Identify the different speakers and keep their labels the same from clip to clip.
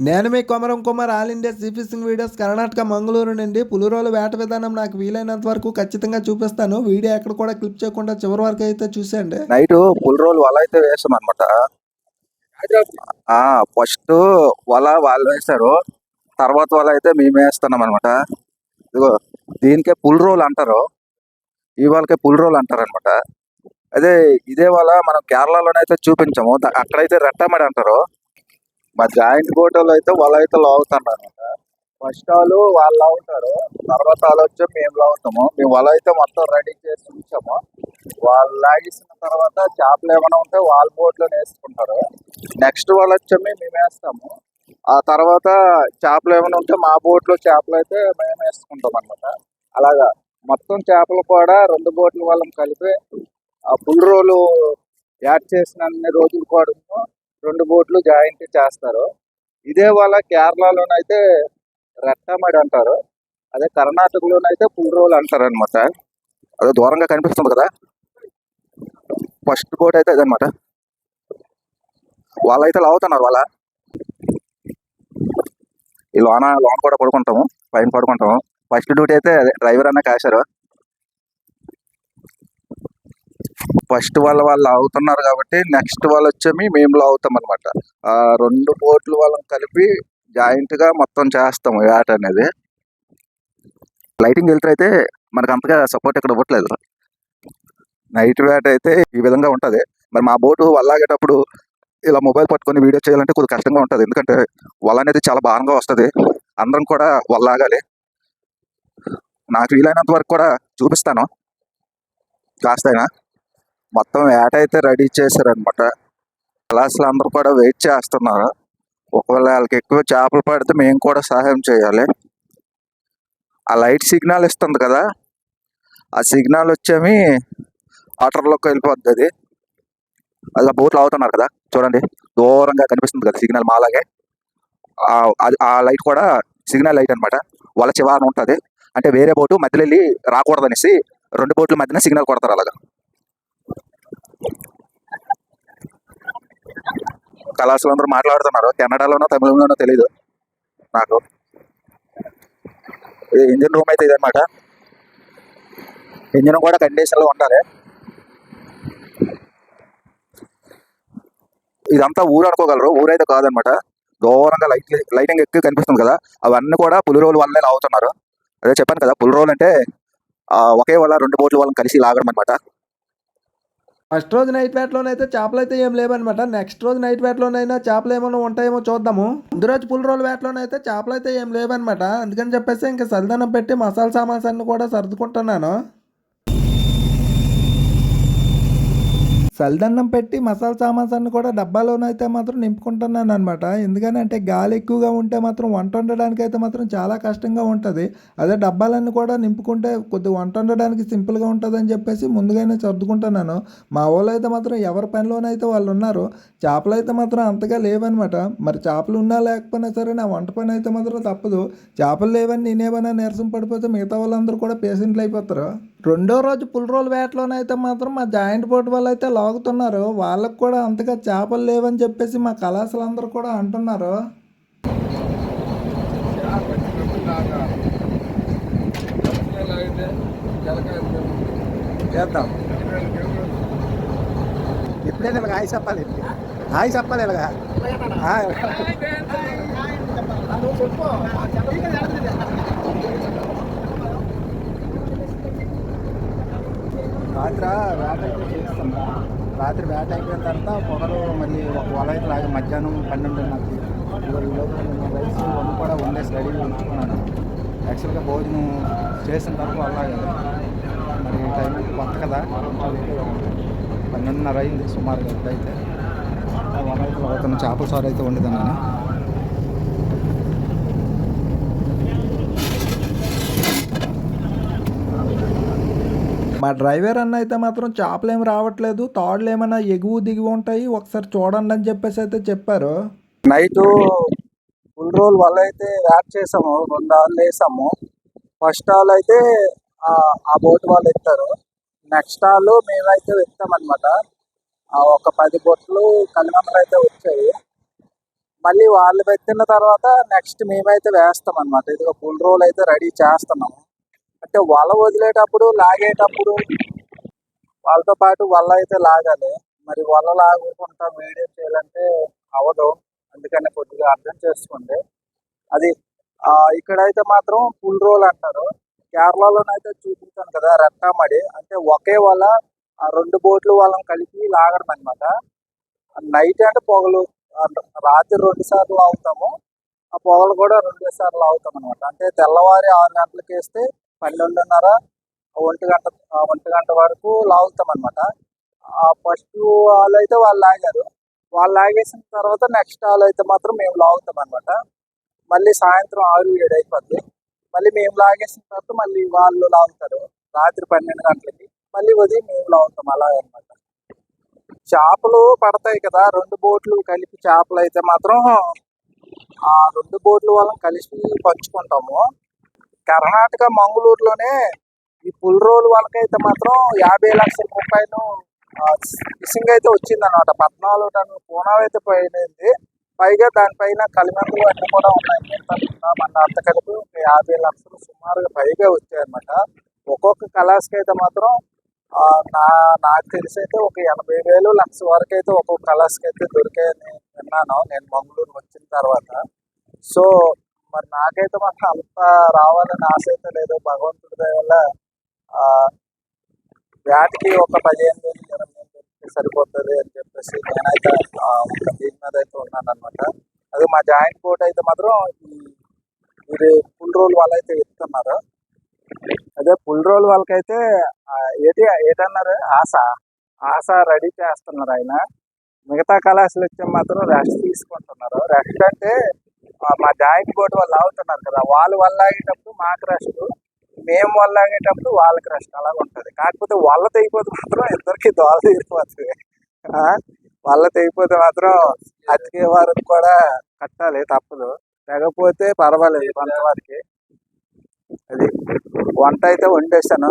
Speaker 1: నేను మీ Komaram Kumar all India sea fishing videos Karnataka Mangaluru నుండి పులిరోలు వేట విధానం నాకు వీలైనంత వరకు ఖచ్చితంగా చూపిస్తాను. వీడియో ఎక్కడ కూడా క్లిప్ చేయకుండా చివరి వరకు అయితే చూసేయండి.
Speaker 2: నైట్ పులిరోలు రోల్ వల అయితే వేసాం అనమాట ఆ ఫస్ట్ వల వాళ్ళు వేస్తారు. తర్వాత వల అయితే మేము వేస్తున్నాం అనమాట ఇదిగో దీనికే పులిరోలు రోల్ అంటారు. ఈ వాళ్ళకే రోల్ అంటారు అనమాట అదే ఇదే వల మనం కేరళలోనైతే చూపించాము. అక్కడైతే రెట్టమడి అంటారు. మా జాయింట్ ఫోటోలో అయితే వాళ్ళు అయితే లాగుతారు అనమాట ఫస్ట్ వాళ్ళు వాళ్ళు లాగుతారు. తర్వాత వాళ్ళు వచ్చి మేము లాగుతాము. మేము వల అయితే మొత్తం రెడీ చేసి ఉంచాము. వాళ్ళు లాగేసిన తర్వాత చేపలు ఏమైనా ఉంటే వాళ్ళ బోట్లో వేసుకుంటారు. నెక్స్ట్ వాళ్ళు వచ్చి మేము వేస్తాము. ఆ తర్వాత చేపలు ఏమైనా ఉంటే మా బోట్లో చేపలు అయితే మేము వేసుకుంటాం అన్నమాట. అలాగా. మొత్తం చేపలు కూడా రెండు బోట్ల వాళ్ళని కలిపి ఆ పుల్ రోలు యాడ్ చేసిన అన్ని రోజులు కూడా రెండు బోట్లు జాయింట్ చేస్తారు. ఇదే వాళ్ళ కేరళలోనైతే రెట్టమడి అంటారు. అదే కర్ణాటకలోనైతే పుల్రోల్ అంటారు అనమాట అదే దూరంగా కనిపిస్తుంది కదా. ఫస్ట్ బోట్ అయితే అదనమాట వాళ్ళైతే లాగుతున్నారు వాళ్ళ. ఈ లోన లోన కూడా పడుకుంటాము. పైన పడుకుంటాము. ఫస్ట్ డ్యూటీ అయితే అదే డ్రైవర్ అన్న కాశారు. ఫస్ట్ వాళ్ళ వాళ్ళు అవుతున్నారు కాబట్టి నెక్స్ట్ వాళ్ళు వచ్చేమి మేము లాగుతాం అనమాట ఆ రెండు బోట్లు వాళ్ళని కలిపి జాయింట్గా మొత్తం చేస్తాము యాట్ అనేది. లైటింగ్ వెళ్తే అయితే మనకు అంతగా సపోర్ట్ ఇక్కడ ఇవ్వట్లేదు. నైట్ వేట అయితే ఈ విధంగా ఉంటుంది. మరి మా బోటు వల్లాగేటప్పుడు ఇలా మొబైల్ పట్టుకొని వీడియో చేయాలంటే కొద్దిగా కష్టంగా ఉంటుంది. ఎందుకంటే వల అనేది చాలా భారంగా వస్తుంది. అందరం కూడా వల్లాగాలి నాకు వీలైనంత వరకు కూడా చూపిస్తాను. కాస్తైనా మొత్తం వేట అయితే రెడీ చేశారనమాట కళాశాల అందరూ కూడా వెయిట్ చేస్తున్నారు. ఒకవేళ వాళ్ళకి ఎక్కువ చేపలు పడితే మేము కూడా సహాయం చేయాలి. ఆ లైట్ సిగ్నల్ ఇస్తుంది కదా ఆ సిగ్నల్ వచ్చేమి వాటర్లోకి వెళ్ళిపోద్ది అది. అలా బోట్లు అవుతున్నారు కదా చూడండి. దూరంగా కనిపిస్తుంది కదా సిగ్నల్ మాలాగే. ఆ- అది ఆ లైట్ కూడా సిగ్నల్ లైట్ అనమాట వాళ్ళ చివరన ఉంటుంది. అంటే వేరే బోటు మధ్యలో వెళ్ళి రాకూడదనేసి రెండు బోట్ల మధ్యన సిగ్నల్ కొడతారు అలాగా. కళాశాల అందరూ మాట్లాడుతున్నారు. కన్నడలోనో తమిళంలోనో తెలీదు నాకు. ఇది ఇంజిన్ రూమ్ అయితే ఇదనమాట ఇంజిన్ కూడా కండిషన్లో ఉండాలి. ఇదంతా ఊరు అనుకోగలరు. ఊరైతే కాదనమాట దూరంగా లైట్ లైటింగ్ ఎక్కువ కనిపిస్తుంది కదా. అవన్నీ కూడా పులి రోజుల వల్లే లాగుతున్నారు. అదే చెప్పాను కదా పులి రోజులు అంటే ఒకే వల్ల రెండు బోట్ల వాళ్ళని కలిసి లాగడం అనమాట
Speaker 1: ఫస్ట్ రోజు నైట్ వేటలోనైతే చేపలు అయితే ఏం లేవన్నమాట. నెక్స్ట్ రోజు నైట్ వేటలోనైనా చేపలు ఏమైనా ఉంటాయేమో చూద్దాము. ముందు రోజు పుల్ రోజు వేటలోనైతే చేపలు అయితే ఏం లేవన్నమాట. అందుకని చెప్పేసి ఇంకా సల్దనం పెట్టి మసాలా సామాన్స్ అన్ని కూడా సర్దుకుంటున్నాను. సల్దన్నం పెట్టి మసాలా సామాన్స్ అన్ని కూడా డబ్బాలోనైతే మాత్రం నింపుకుంటున్నాను అనమాట ఎందుకనంటే గాలి ఎక్కువగా ఉంటే మాత్రం వంట వండడానికి అయితే మాత్రం చాలా కష్టంగా ఉంటుంది. అదే డబ్బాలన్నీ కూడా నింపుకుంటే కొద్దిగా వంట వండడానికి సింపుల్గా ఉంటుంది అని చెప్పేసి ముందుగానే సర్దుకుంటున్నాను. మా వాళ్ళు అయితే మాత్రం ఎవరి పనిలోనైతే వాళ్ళు ఉన్నారు చేపలు అయితే మాత్రం అంతగా లేవనమాట మరి చేపలు ఉన్నా లేకపోయినా సరే నా వంట పని అయితే మాత్రం తప్పదు. చేపలు లేవని నేనేమైనా నీరసం పడిపోతే మిగతా వాళ్ళందరూ కూడా పేషెంట్లు అయిపోతారు? రెండో రోజు పుల్ రోల్ వేటలోనైతే మాత్రం మా జాయింట్ బోట్ వాళ్ళు అయితే లాగుతున్నారు. వాళ్ళకు కూడా అంతగా చేపలు లేవని చెప్పేసి మా కళాశాల అందరూ కూడా అంటున్నారు.
Speaker 3: చేద్దాం. ఇప్పుడే నేను హాయ్ చెప్పాలి హాయ్ చెప్పాలి ఇలాగా. హాయ్. రాత్రి వేట చేస్తాం. రాత్రి వేట అయిపోయిన తర్వాత పొగలు మళ్ళీ ఒక వల అయితే లాగా మధ్యాహ్నం పన్నెండున్నరకి ఇవాళ ఈలోపు రైస్ కూడా వండే రెడీగా ఉంచుకున్నాను. యాక్చువల్గా భోజనం చేసిన తర్వాత అలాగే. మరి టైం అయితే కొత్త కదా. పన్నెండున్నర అయింది సుమారుగా అయితే ఆ అయితే అవుతున్న చేపల సారు అయితే వండుతాను నేను
Speaker 1: మా డ్రైవర్ అన్న అయితే మాత్రం చేపలు ఏమి రావట్లేదు తాడులు ఏమైనా ఎగువ దిగువ ఉంటాయి ఒకసారి చూడండి అని చెప్పేసి అయితే చెప్పారు.
Speaker 2: నైట్ ఫుల్ రోల్ వల్ల అయితే యాడ్ చేసాము రెండు ఆళ్ళు వేసాము. ఫస్ట్ ఆల్ అయితే ఆ బోట్ వాళ్ళు ఎత్తారు. నెక్స్ట్ ఆల్ మేమైతే ఎత్తాం అనమాట ఒక పది బొట్లు కలిమందలు అయితే వచ్చాయి. మళ్ళీ వాళ్ళు పెట్టిన తర్వాత నెక్స్ట్ మేమైతే వేస్తాం అనమాట ఇదిగో ఫుల్ రోల్ అయితే రెడీ చేస్తున్నాము. అంటే వల వదిలేటప్పుడు లాగేటప్పుడు వాళ్ళతో పాటు వల అయితే లాగాలి. మరి వల లాగకుండా వీడియో చేయాలంటే అవదు. అందుకని కొద్దిగా అర్థం చేసుకోండి. అది ఇక్కడైతే మాత్రం ఫుల్ రోల్ అంటారు. కేరళలోనైతే చూపించాను కదా రెట్టామడి. అంటే ఒకే వల ఆ రెండు బోట్లు వాళ్ళని కలిపి లాగడం అనమాట నైట్ అండ్ పొగలు రాత్రి రెండు సార్లు లాగుతాము. ఆ పొగలు కూడా రెండు సార్లు లాగుతాం అనమాట అంటే తెల్లవారి ఆరు గంటలకు వేస్తే పన్నెండున్నర ఒంటి గంట ఒంటి గంట వరకు లాగుతాం అనమాట ఫస్ట్ వాళ్ళు అయితే వాళ్ళు లాగారు. వాళ్ళు లాగేసిన తర్వాత నెక్స్ట్ వాళ్ళు అయితే మాత్రం మేము లాగుతాం అనమాట మళ్ళీ సాయంత్రం ఆరు ఏడు అయిపోద్ది. మళ్ళీ మేము లాగేసిన తర్వాత మళ్ళీ వాళ్ళు లాగుతారు. రాత్రి పన్నెండు గంటలకి. మళ్ళీ ఉదయం మేము లాగుతాం అలాగే అనమాట చేపలు పడతాయి కదా రెండు బోట్లు కలిపి చేపలు అయితే మాత్రం ఆ రెండు బోట్లు వాళ్ళని కలిసి పంచుకుంటాము. కర్ణాటక మంగళూరులోనే ఈ పుల్ రోల్ వాళ్ళకైతే మాత్రం యాభై లక్షల రూపాయలు ఫిషింగ్ అయితే వచ్చింది అనమాట పద్నాలుగు టన్నుల పూనా అయితే పోయింది. పైగా దానిపైన కలిమందులు అన్ని కూడా ఉన్నాయి. మన అంత కలిపి యాభై లక్షలు సుమారుగా పైగా వచ్చాయి అనమాట ఒక్కొక్క కళాస్కి అయితే మాత్రం నా నాకు తెలిసి అయితే ఒక ఎనభై వేలు లక్ష వరకు అయితే ఒక్కొక్క కళాస్కి అయితే దొరికాయని విన్నాను. నేను మంగళూరు వచ్చిన తర్వాత. సో మరి నాకైతే మాత్రం అంత రావాలని ఆశ అయితే లేదు. భగవంతుడి దయ వల్ల ఆ, ఒక పదిహేను వేలు ఇరవై వేలు సరిపోతుంది అని చెప్పేసి నేనైతే ఒక దీని మీద అయితే ఉన్నాను అనమాట అది మా జాయింట్ బోట్ అయితే మాత్రం ఈ మీరు ఫుల్ రోల్ వాళ్ళు అయితే ఇస్తున్నారు అదే ఫుల్ రోల్ వాళ్ళకైతే ఆ, ఏటి ఏటన్నారు? ఆశ. ఆశ రెడీ చేస్తున్నారు ఆయన. మిగతా కళాశాల వచ్చే మాత్రం రెస్ట్ తీసుకుంటున్నారు. రెస్ట్ అంటే మా జాయింట్ బోర్డు వాళ్ళు ఆగుతున్నారు కదా వాళ్ళు వల్ల ఆగేటప్పుడు మాకు రస్ట్ మేము వల్ల ఆగేటప్పుడు వాళ్ళకి రస్ట్ అలాగ ఉంటుంది. కాకపోతే వాళ్ళ తెగిపోతే మాత్రం ఇద్దరికి దోల తీరిపోతుంది. వాళ్ళ తెగిపోతే మాత్రం అతికే వారికి కూడా కట్టాలి తప్పదు. తెగపోతే పర్వాలేదు కొంతవరకు. అది వంట అయితే వండేసాను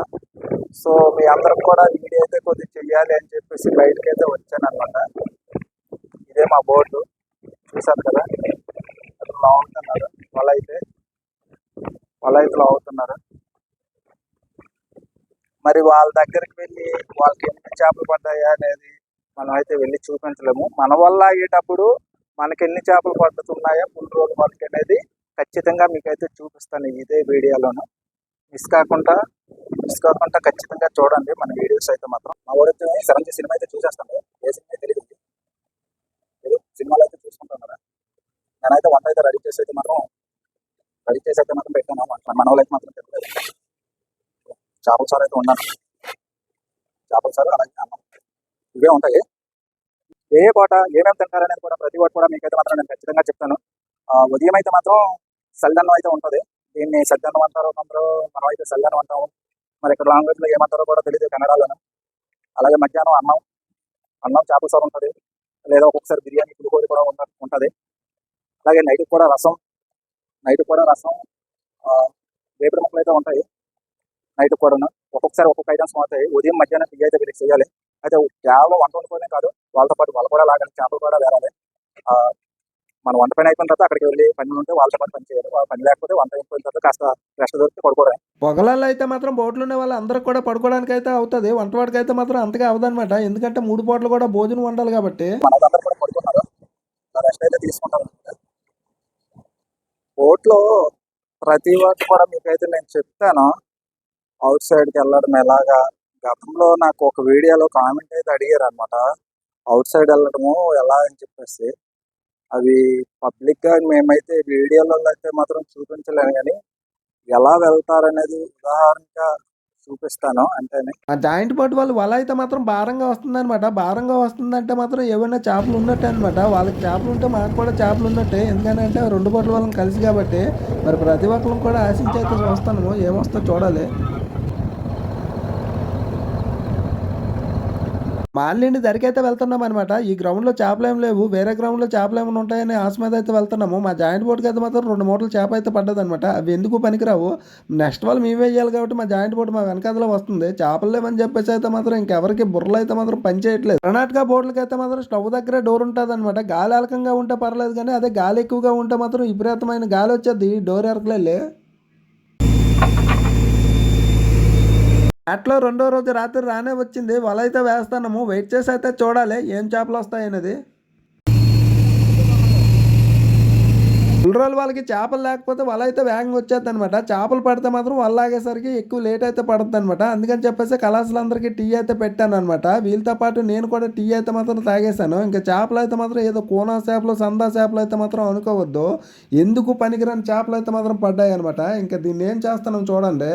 Speaker 2: సో మీ అందరికి కూడా వీడియో అయితే కొద్దిగా చెయ్యాలి అని చెప్పేసి బయటకైతే అయితే వచ్చాను అనమాట ఇదే మా బోర్డు. చూసారు కదా? లాగుతున్నారు వల అయితే వల అయితే లాగుతున్నారు మరి వాళ్ళ దగ్గరికి వెళ్ళి వాళ్ళకి ఎన్ని చేపలు పడ్డాయా అనేది మనం అయితే వెళ్ళి చూపించలేము. మన వల్ల ఆగేటప్పుడు మనకి ఎన్ని చేపలు పడుతున్నాయా ఫుల్ రోజు వాళ్ళకి అనేది ఖచ్చితంగా మీకైతే చూపిస్తాను ఇదే వీడియోలోను. మిస్ కాకుండా మిస్ కాకుండా ఖచ్చితంగా చూడండి. మన వీడియోస్ అయితే మాత్రం మా ఊరైతే సరంజీ సినిమా అయితే చూసేస్తాను. ఏ సినిమా తెలియదు ఏదో సినిమాలు అయితే చూసుకుంటున్నారా? నేనైతే వంట అయితే రెడీ చేసి అయితే మాత్రం రెడీ చేసి అయితే మాత్రం పెట్టాను. మన వాళ్ళకి మాత్రం తెలియదు చేపల సార్ అయితే ఉన్నాను చేపల సార్ అలాగే అన్నం. ఇవే ఉంటాయి. ఏ పూట ఏమేమి తింటారనేది కూడా ప్రతి ఒక్కటి కూడా మీకైతే మాత్రం నేను ఖచ్చితంగా చెప్తాను. ఉదయం అయితే మాత్రం సల్దన్నం అయితే ఉంటుంది. దీన్ని సద్దన్నం అంటారు కొందరు. మనం అయితే సల్దన్నం అంటాము. మరి ఇక్కడ లాంగ్వేజ్లో ఏమంటారో కూడా తెలియదు కన్నడలోనే. అలాగే మధ్యాహ్నం అన్నం అన్నం చేపల సార్ ఉంటుంది. లేదా ఒక్కొక్కసారి బిర్యానీ పులిహోర కూడా ఉంటుంది. అలాగే నైట్ కూడా రసం నైట్ కూడా రసం ఆ, వేపుడు ముక్కలు అయితే ఉంటాయి. నైట్ కూడా ఒక్కొక్కసారి ఒక్కొక్క ఐటమ్స్ మారుతాయి. ఉదయం మధ్యాహ్నం టీ అయితే వీళ్ళకి చేయాలి. అయితే కేవలం వంట వండుకోవడమే కాదు వాళ్ళతో పాటు వాళ్ళు కూడా లాగాలి చేపలు కూడా వేరాలి. ఆ, మన వంట పని అయిపోయిన తర్వాత అక్కడికి వెళ్ళి పని ఉంటే వాళ్ళతో పాటు పని చేయాలి. పని లేకపోతే వంట అయిపోయిన తర్వాత కాస్త రెస్ట్ దొరికితే పడుకోవడం
Speaker 1: పొగలలో అయితే మాత్రం బోట్లు ఉన్న వాళ్ళు అందరికి కూడా పడుకోవడానికి అయితే అవుతుంది. వంటవాడికి అయితే మాత్రం అంతగా అవదనమాట ఎందుకంటే మూడు పూటలు కూడా భోజనం వండాలి కాబట్టి.
Speaker 4: మన అందరూ కూడా పడుకున్నారు. రెస్ట్ అయితే తీసుకుంటారు. బోట్లో ప్రతి ఒక్కటి కూడా మీకైతే నేను చెప్తాను. అవుట్ సైడ్కి వెళ్ళడం ఎలాగా? గతంలో నాకు ఒక వీడియోలో కామెంట్ అయితే అడిగారు అనమాట అవుట్ సైడ్ వెళ్ళడము ఎలా అని చెప్పేసి. అవి పబ్లిక్గా మేమైతే వీడియోలలో అయితే మాత్రం చూపించలేము కానీ ఎలా వెళ్తారనేది ఉదాహరణగా చూపిస్తాను అంతేనే
Speaker 1: ఆ జాయింట్ బోట్ వాళ్ళు వల అయితే మాత్రం భారంగా వస్తుందన్నమాట. భారంగా వస్తుందంటే మాత్రం ఏమైనా చేపలు ఉన్నట్టే అనమాట వాళ్ళకి చేపలు ఉంటే మాకు కూడా చేపలు ఉన్నట్టే. ఎందుకంటే రెండు బోట్ల వాళ్ళని కలిసి కాబట్టి మరి ప్రతి ఒక్కరు కూడా ఆశించి అయితే చూస్తాను ఏమొస్తా చూడాలి. బాలినేని దరికైతే అయితే వెళ్తున్నాం అనమాట ఈ గ్రౌండ్లో చేపలు ఏం లేవు. వేరే గ్రౌండ్లో చేపలు ఏమైనా ఉంటాయని ఆశ మీద అయితే వెళ్తున్నాము. మా జాయింట్ బోర్డుకి అయితే మాత్రం రెండు మూటలు చేప అయితే పడ్డదనమాట అవి ఎందుకు పనికిరావు? నెక్స్ట్ వాళ్ళు మేమే చేయాలి కాబట్టి మా జాయింట్ బోర్డు మా వెనకాతలో వస్తుంది. చేపలు లేవని చెప్పేసి అయితే మాత్రం ఇంకెవరికి బుర్రలు అయితే మాత్రం పని చేయట్లేదు. కర్ణాటక బోర్డులకి అయితే మాత్రం స్టవ్ దగ్గర డోర్ ఉంటుంది అనమాట గాలి అలకంగా ఉంటే పర్లేదు కానీ అదే గాలి ఎక్కువగా ఉంటే మాత్రం విపరీతమైన గాలి వచ్చేది. డోర్ ఎరకలే అట్లా రెండో రోజు రాత్రి రానే వచ్చింది. వల అయితే వెయిట్ చేసి అయితే చూడాలి. ఏం చేపలు వస్తాయనేది. రోజులు వాళ్ళకి చేపలు లేకపోతే వల అయితే వేగంగా వచ్చేది అనమాట చేపలు పడితే మాత్రం వల లాగేసరికి ఎక్కువ లేట్ అయితే పడుతుంది అనమాట అందుకని చెప్పేసి కళాశాలందరికీ టీ అయితే పెట్టాను అనమాట వీళ్ళతో పాటు నేను కూడా టీ అయితే మాత్రం తాగేశాను. ఇంకా చేపలు అయితే మాత్రం ఏదో కోనా చేపలు సందా చేపలు అయితే మాత్రం అనుకోవద్దు. ఎందుకు పనికిరాని చేపలు అయితే మాత్రం పడ్డాయి అనమాట ఇంకా దీన్ని ఏం చేస్తాను చూడండి.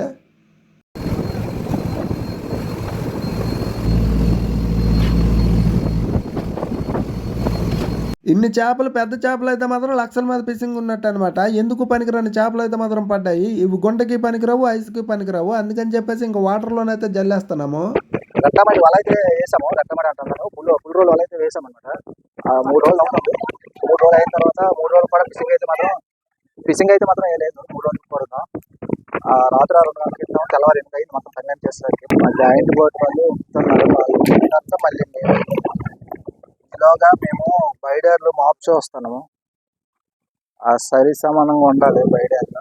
Speaker 1: ఇన్ని చేపలు పెద్ద చేపలు అయితే మాత్రం లక్షల మీద ఫిషింగ్ ఉన్నట్టు అనమాట ఎందుకు పనికిరాని చేపలు అయితే మాత్రం పడ్డాయి? ఇవి గుంటకి పనికిరావు ఐస్కి పనికిరావు. అందుకని చెప్పేసి ఇంకా వాటర్లోనైతే జల్లేస్తున్నాము.
Speaker 2: రెట్టమడి వల అయితే వేసాము. రెట్టమడి అంటున్నాను ఫుల్ ఫుల్ రోజులు వల అయితే వేసాం అనమాట మూడు రోజులు అవుతుంది. మూడు రోజులు అయిన తర్వాత మూడు రోజులు కూడా ఫిషింగ్ అయితే మాత్రం ఫిషింగ్ అయితే మాత్రం వేయలేదు. మూడు రోజులు కూడా రాత్రి రెండు గంటల క్రితం తెల్లవారు ఎనిమిది అయింది మొత్తం పన్నెండు చేసేసరికి. మా జాయింట్ బోర్డు వాళ్ళు మళ్ళీ ఈలోగా మేము బైడర్లు మాప్ చూస్తున్నాము. ఆ సరి సమానంగా ఉండాలి బైడర్లు.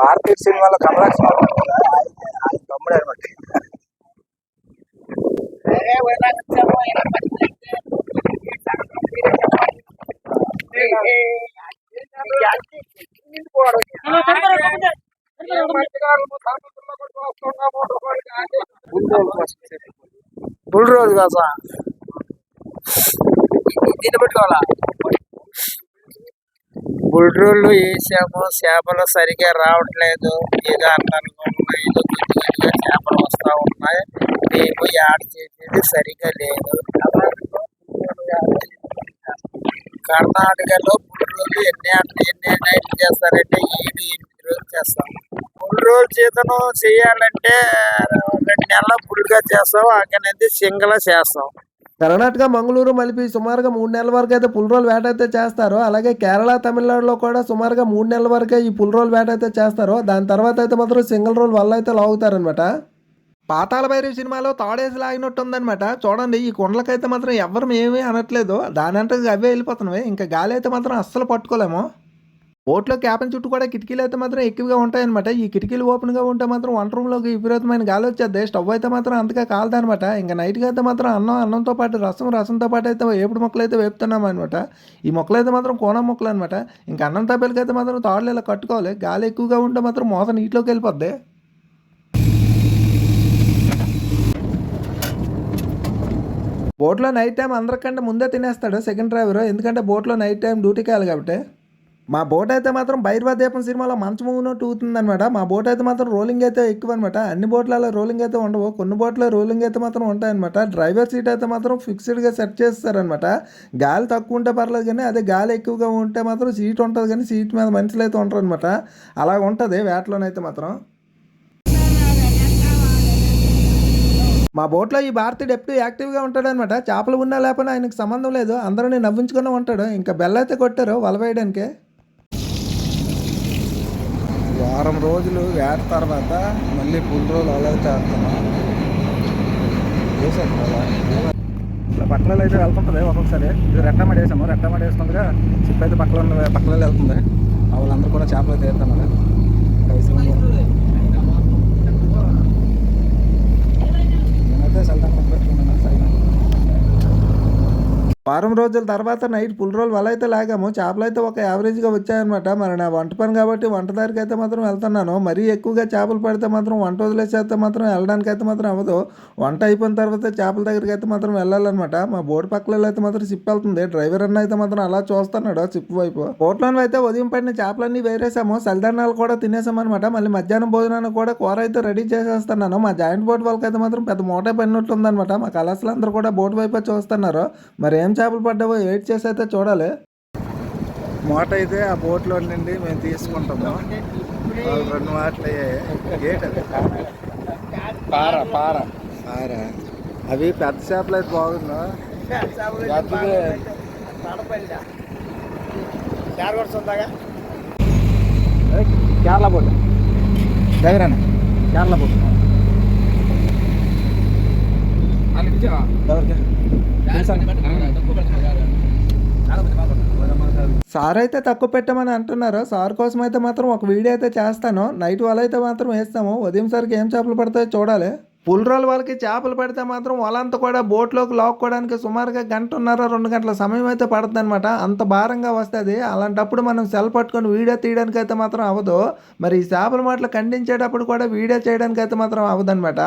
Speaker 2: భారతీయ సినిమాలో కమలాక్షన్ ఆయన తమ్ముడు అనమాట
Speaker 5: ఉండదు రోజు దీన్ని పెట్టుకోవాలా బుల్ వేసాము చేపలు సరిగ్గా రావట్లేదు. ఏదో అందంగా ఉన్నాయి ఏదో కొద్దిగా చేపలు వస్తూ ఉన్నాయి. మేము యాడ్ చేసేది సరిగ్గా లేదు. కర్ణాటకలో బుల్ ఎన్ని అంటే ఎన్ని నైట్లు చేస్తారంటే ఏడు ఎనిమిది రోజులు చేస్తాం. రోజు చేతను చేయాలంటే రెండు నెలల ఫుల్గా చేస్తాం అక్కడైతే సింగల్ చేస్తాం.
Speaker 1: కర్ణాటక మంగళూరు మలిపి సుమారుగా మూడు నెలల వరకు అయితే పుల్రోల్ వేట అయితే చేస్తారు. అలాగే కేరళ తమిళనాడులో కూడా సుమారుగా మూడు నెలల వరకే ఈ పుల్రోల్ వేట అయితే చేస్తారు. దాని తర్వాత అయితే మాత్రం సింగిల్ రోల్ వల్ల అయితే లాగుతారనమాట పాతాల భైరవి సినిమాలో తాడేసి లాగినట్టు ఉందనమాట చూడండి ఈ కొండలకైతే మాత్రం ఎవరు ఏమీ అనట్లేదు. దాని అంటే అవే వెళ్ళిపోతున్నాయి ఇంకా గాలి అయితే మాత్రం అస్సలు పట్టుకోలేము. బోట్లో క్యాబిన్ చుట్టూ కూడా కిటికీలు అయితే మాత్రం ఎక్కువగా ఉంటాయన్నమాట. ఈ కిటికీలు ఓపెన్గా ఉంటే మాత్రం వంట రూమ్లోకి విపరీతమైన గాలి వచ్చేది. స్టవ్ అయితే మాత్రం అంతగా కాలదనమాట ఇంకా నైట్గా అయితే మాత్రం అన్నం అన్నంతో పాటు రసం రసంతో పాటు అయితే ఏపుడు మొక్కలు అయితే వేపుతున్నాం అనమాట ఈ మొక్కలు అయితే మాత్రం కోన మొక్కలు అనమాట ఇంకా అన్నం తప్పేలకి అయితే మాత్రం తాళ్ళు ఇలా కట్టుకోవాలి. గాలి ఎక్కువగా ఉంటే మాత్రం మోత నీటిలోకి వెళ్ళిపోద్ది. బోట్లో నైట్ టైం అందరికంటే ముందే తినేస్తాడు సెకండ్ డ్రైవర్ ఎందుకంటే బోట్లో నైట్ టైం డ్యూటీకి వెళ్ళాలి కాబట్టి. మా బోట్ అయితే మాత్రం భైరవ దీపం సినిమాలో మంచం ఊగినట్టు ఊగుతుందన్నమాట. మా బోట్ అయితే మాత్రం రోలింగ్ అయితే ఎక్కువ అనమాట అన్ని బోట్లలో రోలింగ్ అయితే ఉండవు. కొన్ని బోట్ల రోలింగ్ అయితే మాత్రం ఉంటాయన్నమాట. డ్రైవర్ సీట్ అయితే మాత్రం ఫిక్స్డ్గా సెట్ చేస్తారనమాట గాలి తక్కువ ఉంటే పర్లేదు కానీ అదే గాలి ఎక్కువగా ఉంటే మాత్రం సీట్ ఉంటుంది కానీ సీట్ మీద మనుషులు అయితే ఉంటారు అనమాట అలా ఉంటుంది వేటలోనైతే మాత్రం. మా బోట్లో ఈ భారతీయుడు ఎప్పుడు యాక్టివ్గా ఉంటాడనమాట చేపలు ఉన్నా లేకపోయినా ఆయనకు సంబంధం లేదు. అందరినీ నవ్వించుకునే ఉంటాడు. ఇంకా బెల్ అయితే కొట్టారు వల
Speaker 2: వారం రోజులు వేట తర్వాత మళ్ళీ పూల రోజులు అలా అయితే వేసాను కదా. ఇట్లా పక్కలలో అయితే వెళ్తుంటుంది ఒక్కొక్కసారి. ఇది రెట్టమడి వేసాము. రెట్టమడి వేస్తుండగా చిప్ అయితే పక్కల పక్కలలో వెళ్తుంది. ఆ వాళ్ళందరూ కూడా చేపలు అయితే వేస్తున్నారు నేనైతే వెళ్తాను
Speaker 1: వారం రోజుల తర్వాత నైట్ పులి రోల్ వల అయితే లాగాము. చేపలు అయితే ఒక యావరేజ్గా వచ్చాయన్నమాట. మరి నా వంట పని కాబట్టి వంట దారికి అయితే మాత్రం వెళ్తున్నాను. మరీ ఎక్కువగా చేపలు పడితే మాత్రం వంట వదిలేసేస్తే మాత్రం వెళ్ళడానికి అయితే మాత్రం అవ్వదు. వంట అయిపోయిన తర్వాత చేపల దగ్గరికి అయితే మాత్రం వెళ్ళాలన్నమాట. మా బోట్ పక్కలలో అయితే మాత్రం సిప్ వెళ్తుంది. డ్రైవర్ అన్న అయితే మాత్రం అలా చూస్తున్నాడు సిప్ వైపు. బోట్లో అయితే ఉదయం పడిన చేపలన్నీ వేరేసాము. సలిదన్నాలు కూడా తినేసామన్నమాట. మళ్ళీ మధ్యాహ్నం భోజనాన్ని కూడా కూర అయితే రెడీ చేసేస్తున్నాను. మా జాయింట్ బోట్ వాళ్ళకైతే మాత్రం పెద్ద మూట పడినట్టు ఉందన్నమాట మా కళాశాల అందరూ కూడా బోట్ వైపు చూస్తున్నారు. మరి ఏం చేపలు పడ్డావో వెయిట్ చేసి అయితే చూడాలి.
Speaker 2: మూట అయితే ఆ బోట్లో నుండి మేము తీసుకుంటాము. వాళ్ళు రెండు మాటలు అయ్యాయి. గేట్ అది. పార అవి పెద్ద చేపలు అయితే బాగుందా కేరళ బోట్. దగ్గర కేరళ బోట్.
Speaker 1: సార్ అయితే తక్కువ పెట్టమని అంటున్నారు? సార్ కోసం అయితే మాత్రం ఒక వీడియో అయితే చేస్తాను. నైట్ వల అయితే మాత్రం వేస్తాము. ఉదయం సరికి ఏం చేపలు పడతాయో చూడాలి. పుల్ వాళ్ళకి చేపలు పడితే మాత్రం వాళ్ళంతా కూడా బోట్లోకి లాక్కోవడానికి సుమారుగా గంటన్నర రెండు గంటల సమయం అయితే పడుతుంది అనమాట అంత భారంగా వస్తుంది. అలాంటప్పుడు మనం సెల్ పట్టుకొని వీడియో తీయడానికి అయితే మాత్రం అవ్వదు మరి ఈ చేపల మాటలు ఖండించేటప్పుడు కూడా వీడియో చేయడానికి అయితే మాత్రం అవ్వదనమాట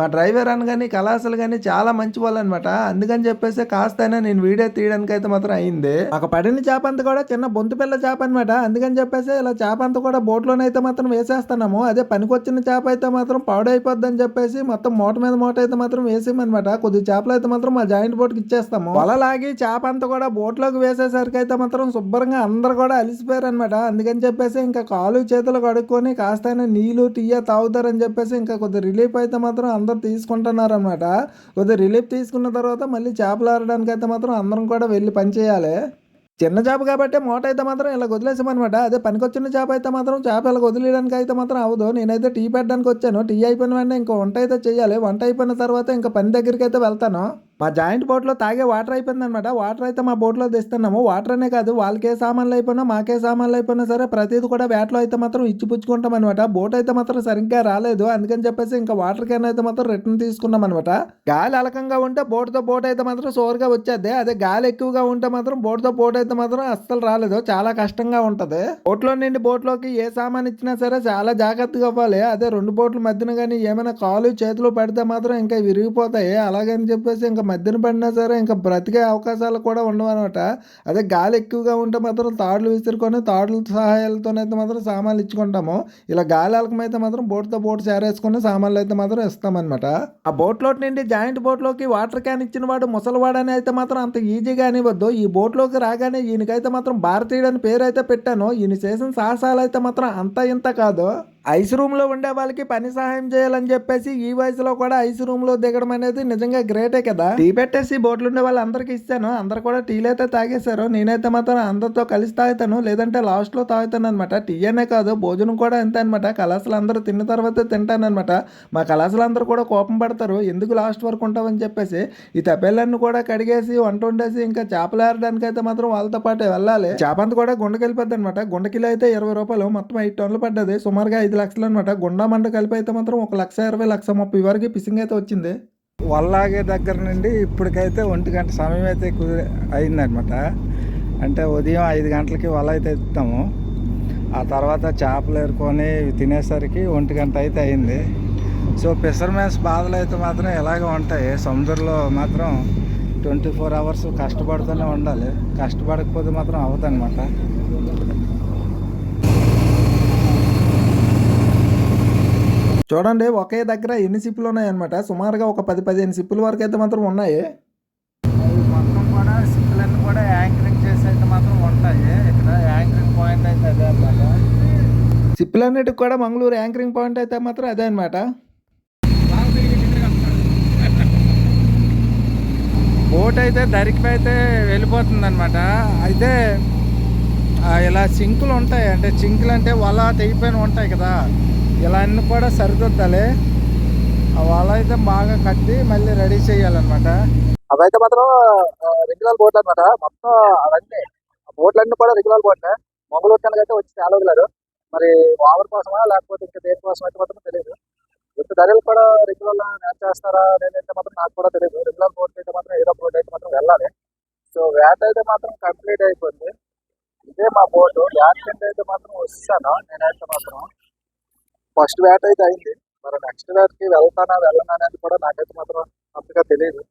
Speaker 1: మా డ్రైవర్ అని కానీ కళాశాలు కానీ చాలా మంచి వాళ్ళు అనమాట అందుకని చెప్పేసి కాస్తైనా నేను వీడియో తీయడానికి అయితే మాత్రం అయింది. ఒక పడిన చేప అంతా కూడా చిన్న బొంతు పిల్ల చేప అనమాట అందుకని చెప్పేసి ఇలా చేప అంతా కూడా బోట్లోనైతే మాత్రం వేసేస్తున్నాము. అదే పనికొచ్చిన చేప అయితే మాత్రం పాడైపోద్ది అని చెప్పేసి మొత్తం మూట మీద మూట అయితే మాత్రం వేసేయమనమాట కొద్ది చేపలు అయితే మాత్రం మా జాయింట్ బోట్కి ఇచ్చేస్తాము. వల లాగి చేప అంతా కూడా బోట్లోకి వేసేసరికి అయితే మాత్రం శుభ్రంగా అందరు కూడా అలిసిపోయారు అనమాట అందుకని చెప్పేసి ఇంకా కాలు చేతులు కడుక్కొని కాస్తైనా నీళ్ళు టీయ తాగుతారని చెప్పేసి ఇంకా కొద్ది రిలీఫ్ అయితే మాత్రం అందరు తీసుకుంటున్నారు అనమాట కొద్ది రిలీఫ్ తీసుకున్న తర్వాత మళ్ళీ చేపలు ఆడడానికి అయితే మాత్రం అందరం కూడా వెళ్ళి పని చేయాలి. చిన్న చేప కాబట్టి మూట అయితే మాత్రం ఇలా వదిలేసామన్నమాట. అదే పనికొచ్చిన చేప అయితే మాత్రం చేప ఇలా వదిలేయడానికి అయితే మాత్రం అవ్వదు. నేనైతే టీ పెట్టడానికి వచ్చాను టీ అయిపోయిన వెంటనే ఇంకో వంట అయితే చేయాలి వంట అయిపోయిన తర్వాత ఇంకా పని దగ్గరికి అయితే వెళ్తాను. మా జాయింట్ బోట్లో తాగే వాటర్ అయిపోయిందనమాట వాటర్ అయితే మా బోట్లో తెస్తున్నాము. వాటర్ అనే కాదు వాళ్ళకే సామాన్లు అయిపోయినా మాకే సామాన్లు అయిపోయినా సరే ప్రతిది కూడా వేటలో అయితే మాత్రం ఇచ్చిపుచ్చుకుంటాం అనమాట బోట్ అయితే మాత్రం సరిగ్గా రాలేదు. అందుకని చెప్పేసి ఇంకా వాటర్ క్యాన్ అయితే మాత్రం రిటర్న్ తీసుకున్నాం అనమాట గాలి అలకంగా ఉంటే బోట్తో బోట్ అయితే మాత్రం సోరుగా వచ్చేది అదే గాలి ఎక్కువగా ఉంటే మాత్రం బోట్తో బోట్ అయితే మాత్రం అస్సలు రాలేదు. చాలా కష్టంగా ఉంటది. బోట్లో నుండి బోట్లోకి ఏ సామాన్ ఇచ్చినా సరే చాలా జాగ్రత్తగా అవ్వాలి. అదే రెండు బోట్ల మధ్యన కానీ ఏమైనా కాలు చేతులు పడితే మాత్రం ఇంకా విరిగిపోతాయి. అలాగని చెప్పేసి ఇంకా మధ్యన పడినా సరే ఇంకా బ్రతికే అవకాశాలు కూడా ఉండవు అనమాట అదే గాలి ఎక్కువగా ఉంటే మాత్రం తాడులు విసురుకొని తాడుల సహాయాలతోనైతే మాత్రం సామాన్లు ఇచ్చుకుంటాము. ఇలా గాలి అలకమైతే మాత్రం బోట్తో బోట్ చేరేసుకుని సామాన్లు అయితే మాత్రం ఇస్తామన్నమాట. ఆ బోట్లో నుండి జాయింట్ బోట్లోకి వాటర్ క్యాన్ ఇచ్చిన వాడు ముసలివాడని అయితే మాత్రం అంత ఈజీగా అనివద్దు ఈ బోట్లోకి రాగానే ఈయనకైతే మాత్రం భారతీయుడు అని పేరు అయితే పెట్టాను. ఈయన చేసిన సాహసాలు అయితే మాత్రం అంత ఇంత కాదు. ఐస్ రూమ్లో ఉండే వాళ్ళకి పని సహాయం చేయాలని చెప్పేసి ఈ వయసులో కూడా ఐస్ రూమ్లో దిగడం అనేది నిజంగా గ్రేటే కదా. టీ పెట్టేసి బోట్లు ఉండే వాళ్ళందరికీ ఇస్తాను అందరు కూడా టీలు అయితే తాగేశారు. నేనైతే మాత్రం అందరితో కలిసి తాగుతాను. లేదంటే లాస్ట్లో తాగుతాను అనమాట టీ అనే కాదు భోజనం కూడా ఎంత అనమాట కళాశాలు అందరూ తిన్న తర్వాత తింటాను అనమాట మా కళాశాల అందరూ కూడా కోపం పడతారు. ఎందుకు లాస్ట్ వరకు ఉంటామని చెప్పేసి. ఈ తపేళ్ళన్ని కూడా కడిగేసి వంట వండేసి ఇంకా చేపలు ఆడడానికి అయితే మాత్రం వాళ్ళతో పాటు వెళ్ళాలి. చేపంత కూడా గుండెకి వెళ్ళిపోద్ది అనమాట గుండెకిలో అయితే ఇరవై రూపాయలు. మొత్తం ఐదు టన్నులు పడ్డది. సుమారుగా ఐదు లక్షలు అనమాట గుండా మంట కలిపి అయితే మాత్రం ఒక లక్ష ఇరవై లక్ష ముప్పై వరకు పిసింగ్ అయితే వచ్చింది.
Speaker 2: వల్లాగే దగ్గర నుండి ఇప్పటికైతే ఒంటి గంట సమయం అయితే కుదిరి అయిందనమాట అంటే ఉదయం ఐదు గంటలకి వల అయితే ఎత్తుతాము. ఆ తర్వాత చేపలు ఏరుకొని తినేసరికి ఒంటి గంట అయితే అయింది. సో ఫిషర్మెన్స్ బాధలు అయితే మాత్రం ఎలాగ ఉంటాయి. సముద్రంలో మాత్రం ట్వంటీ ఫోర్ అవర్స్ కష్టపడుతూనే ఉండాలి. కష్టపడకపోతే మాత్రం అవ్వదన్నమాట.
Speaker 1: చూడండి ఒకే దగ్గర ఎన్ని సిప్పులు ఉన్నాయన్నమాట. సుమారుగా ఒక పది పదిహేను సిప్పుల వరకు అయితే మాత్రం ఉన్నాయి.
Speaker 2: మొత్తం కూడా సిక్కులన్నీ కూడా యాంకరింగ్ చేసి అయితే మాత్రం ఉంటాయి. ఇక్కడ యాంకరింగ్ పాయింట్ అయితే అదే అన్నమాట.
Speaker 1: సిప్పులన్నిటికి కూడా మంగళూరు యాంకరింగ్ పాయింట్ అయితే మాత్రం అదే అనమాట
Speaker 2: బోట్ అయితే దరికి అయితే వెళ్ళిపోతుంది అనమాట అయితే ఇలా సింకులు ఉంటాయి. అంటే చింకులు అంటే వల తెగిపోయిన ఉంటాయి కదా. ఇలా అన్ని కూడా సరిదిద్దాలి. ఆ వల అయితే బాగా కట్టి మళ్ళీ రెడీ చేయాలన్నమాట.
Speaker 4: అవైతే మాత్రం రెగ్యులర్ బోట్లు అనమాట మొత్తం అవన్నీ ఆ బోట్లన్నీ కూడా రెగ్యులర్ బోట్లే మంగళూరు కనుక అయితే వచ్చి చాలా వదిలారు. మరి వావర్ కోసమా లేకపోతే ఇంకా దేని కోసం అయితే మాత్రం తెలియదు. ఇంత ధరలు కూడా రెగ్యులర్ మ్యాచ్ చేస్తారా లేదంటే మాత్రం నాకు కూడా తెలియదు. రెగ్యులర్ బోట్ అయితే మాత్రం ఏదో బోట్ అయితే మాత్రం వెళ్ళాలి. సో వ్యాట్ అయితే మాత్రం కంప్లీట్ అయిపోయింది. ఇదే మా బోటు వ్యాట్ కింద అయితే మాత్రం వస్తాను నేనైతే మాత్రం. ఫస్ట్ బ్యాట్ అయితే అయింది. మరి నెక్స్ట్ వ్యాట్కి వెళ్తానా వెళ్ళనా అనేది కూడా నాకైతే మాత్రం అంతగా తెలియదు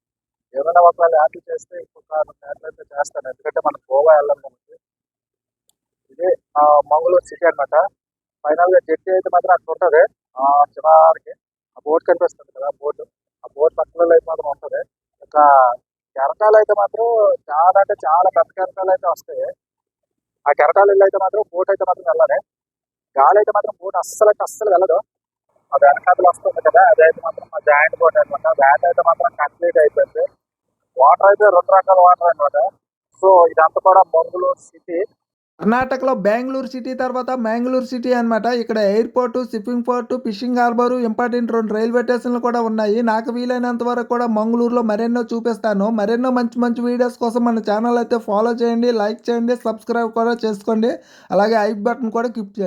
Speaker 4: ఏమైనా ఒకవేళ యాట్లు చేస్తే ఇంకొక యాట్లు అయితే చేస్తాను. ఎందుకంటే మనం గోవా వెళ్ళాలి మనకి ఇదే ఆ, మంగళూరు సిటీ అనమాట ఫైనల్గా జెట్టి అయితే మాత్రం అక్కడ ఉంటుంది. ఆ చివరికి ఆ బోట్ కనిపిస్తుంది కదా బోర్డు ఆ బోట్ పక్కన అయితే మాత్రం ఉంటుంది. ఇక కెరటాలు అయితే మాత్రం చాలా అంటే చాలా పెద్ద కెరటాలు అయితే వస్తాయి. ఆ కెరటాలు అయితే మాత్రం బోట్ అయితే మాత్రం వెళ్ళాలి. గాలి అయితే మాత్రం బోట్ అస్సలు అంటే అస్సలు వెళ్ళదు.
Speaker 2: ఆ వెనకాతలు వస్తుంది కదా అదైతే మాత్రం మా జాయింట్ బోట్ అనమాట వ్యాట్ అయితే మాత్రం కంప్లీట్ అయిపోయింది. వాటర్ అయితే రెండు రకాల వాటర్ అనమాట సో ఇదంతా కూడా మంగళూరు సిటీ
Speaker 1: కర్ణాటకలో బెంగళూరు సిటీ తర్వాత మ్యాంగ్లూరు సిటీ అన్నమాట. ఇక్కడ airport shipping port fishing harbour important రెండు రైల్వే స్టేషన్లు కూడా ఉన్నాయి. నాకు వీలైనంత వరకు కూడా మంగళూరులో మరెన్నో చూపిస్తాను. మరెన్నో మంచి మంచి వీడియోస్ కోసం మన ఛానల్ అయితే ఫాలో చేయండి లైక్ చేయండి సబ్స్క్రైబ్ కూడా చేసుకోండి. అలాగే ఐక్ బటన్ కూడా క్లిక్ చేయండి.